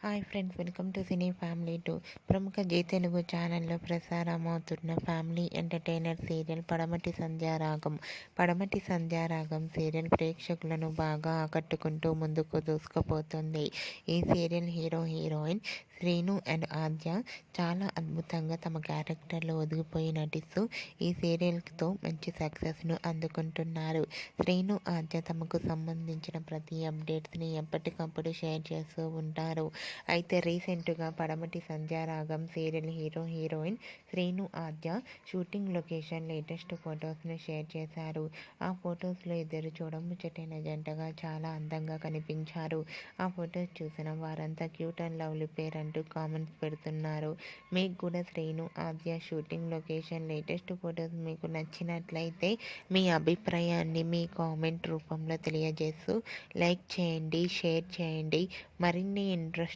Hi friends welcome to cine family two. ప్రముఖ G Telugu ఛానల్లో ప్రసారమవుతున్న ఫ్యామిలీ ఎంటర్టైనర్ సీరియల్ పడమటి సంధ్యారాగం పడమటి సంధ్యారాగం సీరియల్ ప్రేక్షకులను బాగా ఆకట్టుకుంటూ ముందుకు దూసుకుపోతుంది. ఈ serial hero heroine Srinu and Aadya చాలా అద్భుతంగా తమ క్యారెక్టర్లో ఒదిగిపోయి నటిస్తూ ఈ సీరియల్తో మంచి సక్సెస్ను అందుకుంటున్నారు. శ్రీను ఆద్య తమకు సంబంధించిన ప్రతి అప్డేట్స్ని ఎప్పటికప్పుడు షేర్ చేస్తూ ఉంటారు. అయితే రీసెంట్గా Padamati Sandhyaragam serial hero heroine Srinu Aadya shooting location latest ఫొటోస్ని షేర్ చేశారు. ఆ ఫొటోస్లో ఇద్దరు చూడముచ్చటైన జంటగా చాలా అందంగా కనిపించారు. ఆ ఫొటోస్ చూసిన వారంతా క్యూట్ అండ్ లవ్లీ పేర్ అంటూ కామెంట్స్ పెడుతున్నారు. మీకు కూడా Srinu Aadya shooting location latest photos మీకు నచ్చినట్లయితే మీ అభిప్రాయాన్ని మీ కామెంట్ రూపంలో తెలియజేస్తూ లైక్ చేయండి షేర్ చేయండి. మరిన్ని interest